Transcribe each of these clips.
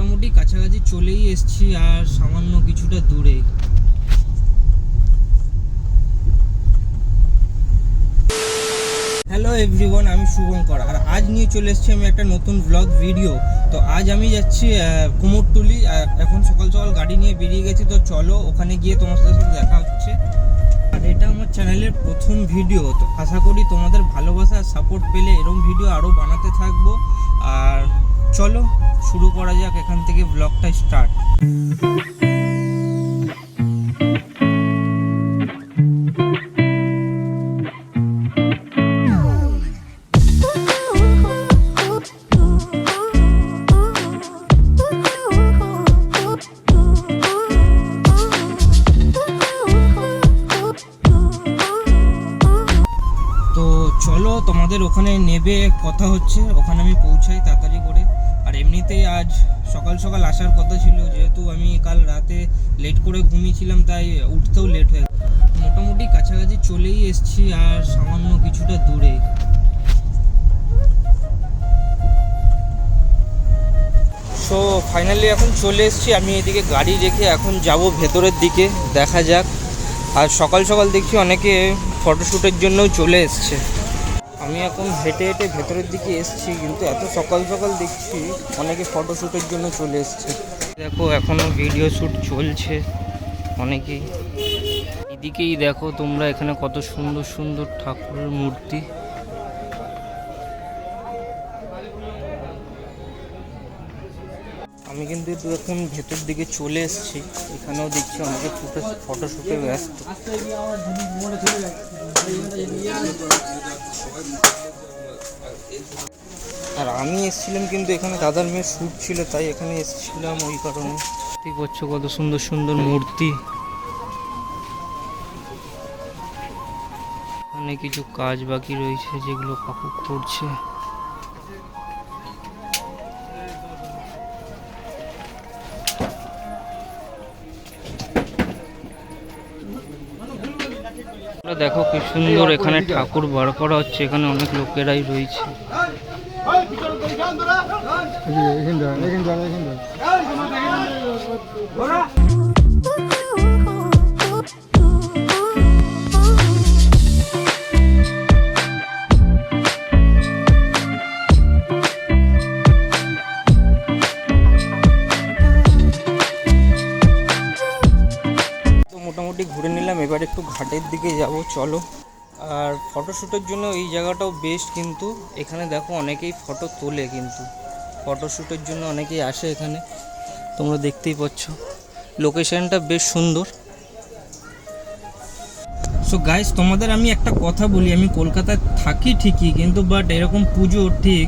মোটামুটি কাছাকাছি চলেই এসেছি আর সামান্য কিছুটা দূরে। হ্যালো এভরিওয়ান আমি শুভঙ্কর। আর আজ নিয়ে চলে এসেছি আমি একটা নতুন ব্লগ ভিডিও তো আজ আমি যাচ্ছি কুমোরটুলি। এখন সকাল সকাল গাড়ি নিয়ে বেরিয়ে গেছি, তো চলো ওখানে গিয়ে তোমার সাথে দেখা হচ্ছে। আর এটা আমার চ্যানেলের প্রথম ভিডিও তো আশা করি তোমাদের ভালোবাসা সাপোর্ট পেলে এরকম ভিডিও আরও বানাতে থাকব। আর চলো, শুরু করা যাক, এখান থেকে ব্লগটা স্টার্ট চলো, তোমাদের ওখানে নেবে, কথা হচ্ছে, ওখানে আমি পৌঁছাই তাড়াতাড়ি করে। আর এমনিতেই আজ সকাল সকাল আসার কথা ছিল, যেহেতু আমি কাল রাতে লেট করে ঘুমিয়েছিলাম, তাই উঠতেও লেট হয়ে মোটামুটি কাছাকাছি চলেই এসেছি, আর সামান্য কিছুটা দূরে। সো ফাইনালি এখন চলে এসেছি। আমি এদিকে গাড়ি রেখে এখন যাব ভেতরের দিকে, দেখা যাক। আর সকাল সকাল দেখছি অনেকে ফটোশ্যুটের জন্যও চলে এসছে। আমি এখন হেঁটে হেঁটে ভেতরের দিকে এসছি, কিন্তু এত সকাল সকাল দেখছি অনেকে ফটোশ্যুটের জন্য চলে এসছে। দেখো এখনও ভিডিও শ্যুট চলছে অনেকেই। এদিকেই দেখো তোমরা এখানে কত সুন্দর সুন্দর ঠাকুরের মূর্তি। আমি কিন্তু এখন ভেতর দিকে চলে এসেছি। এখানেও দেখছি অনেকে ফটো ফটোশ্যুটে ব্যস্ত। আর আমি এসেছিলাম কিন্তু এখানে দাদার মেয়ের শ্যুট ছিল, তাই এখানে এসেছিলাম ওই কারণে। ঠিক করছ কত সুন্দর সুন্দর মূর্তি। অনেক কিছু কাজ বাকি রয়েছে যেগুলো কাকু করছে দেখো কি সুন্দর এখানে ঠাকুর বার করা হচ্ছে এখানে অনেক লোকেরাই রয়েছে মোটামুটি ঘুরে নিলাম। এবার একটু ঘাটের দিকে যাব, চলো। আর ফটোশ্যুটের জন্য এই জায়গাটাও বেস্ট কিন্তু। এখানে দেখো অনেকেই ফটো তোলে কিন্তু। ফটোশ্যুটের জন্য অনেকেই আসে এখানে। তোমরা দেখতেই পাচ্ছ। লোকেশনটা বেশ সুন্দর। সো গাইস তোমাদের আমি একটা কথা বলি। আমি কলকাতায় থাকি ঠিকই, কিন্তু বাট এরকম পুজো ঠিক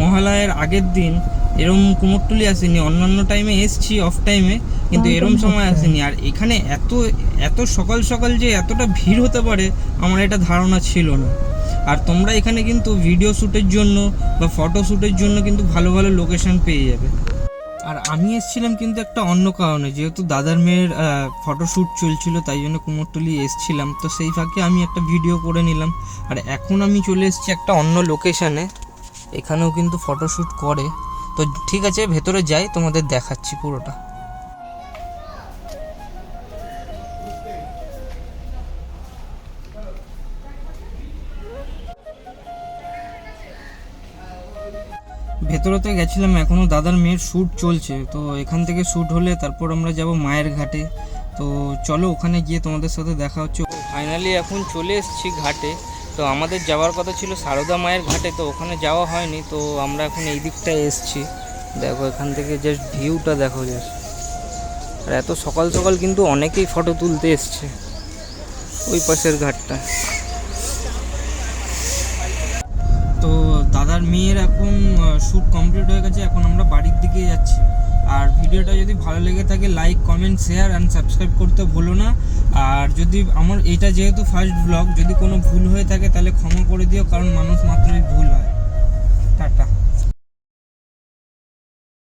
মহালয়ের আগের দিন এরকম কুমোরটুলি আসেনি অন্যান্য টাইমে এসছি অফ টাইমে কিন্তু এরকম সময় আসেনি। আর এখানে এত এত সকাল সকাল যে এতটা ভিড় হতে পারে আমার এটা ধারণা ছিল না। আর তোমরা এখানে কিন্তু ভিডিও শ্যুটের জন্য বা ফটো শ্যুটের জন্য কিন্তু ভালো ভালো লোকেশন পেয়ে যাবে। আর আমি এসেছিলাম কিন্তু একটা অন্য কারণে যেহেতু দাদার মেয়ের ফটোশ্যুট চলছিল তাই জন্য কুমোরটুলি এসেছিলাম। তো সেই ফাঁকে আমি একটা ভিডিও করে নিলাম। আর এখন আমি চলে এসেছি একটা অন্য লোকেশানে এখানেও কিন্তু ফটোশ্যুট করে। তো ঠিক আছে, ভেতরে যাই, তোমাদের দেখাচ্ছি পুরোটা। ভেতরে তো গেছিলাম এখনও দাদার মেয়ের শ্যুট চলছে, তো এখান থেকে শ্যুট হলে তারপর আমরা যাব মায়ের ঘাটে। তো চলো, ওখানে গিয়ে তোমাদের সাথে দেখা হচ্ছে। ফাইনালি এখন চলে এসেছি ঘাটে। তো আমাদের যাওয়ার কথা ছিল সারদা মায়ের ঘাটে, তো ওখানে যাওয়া হয়নি, তো আমরা এখন এই দিকটায় এসেছি। দেখো, এখান থেকে জাস্ট ভিউটা দেখো জাস্ট আর এত সকাল সকাল কিন্তু অনেকেই ফটো তুলতে এসছে ওই পাশের ঘাটটা। তো দাদার মেয়ের এখন শ্যুট কমপ্লিট হয়ে গেছে, এখন আমরা বাড়ির দিকে যাচ্ছি। আর ভিডিওটা যদি ভালো লেগে থাকে like comment share and subscribe করতে ভুলো না। আর যদি আমার এটা যেহেতু ফার্স্ট ব্লগ যদি কোনো ভুল হয়ে থাকে তাহলে ক্ষমা করে দিও, কারণ মানুষ মাত্রই ভুল হয়। টাটা।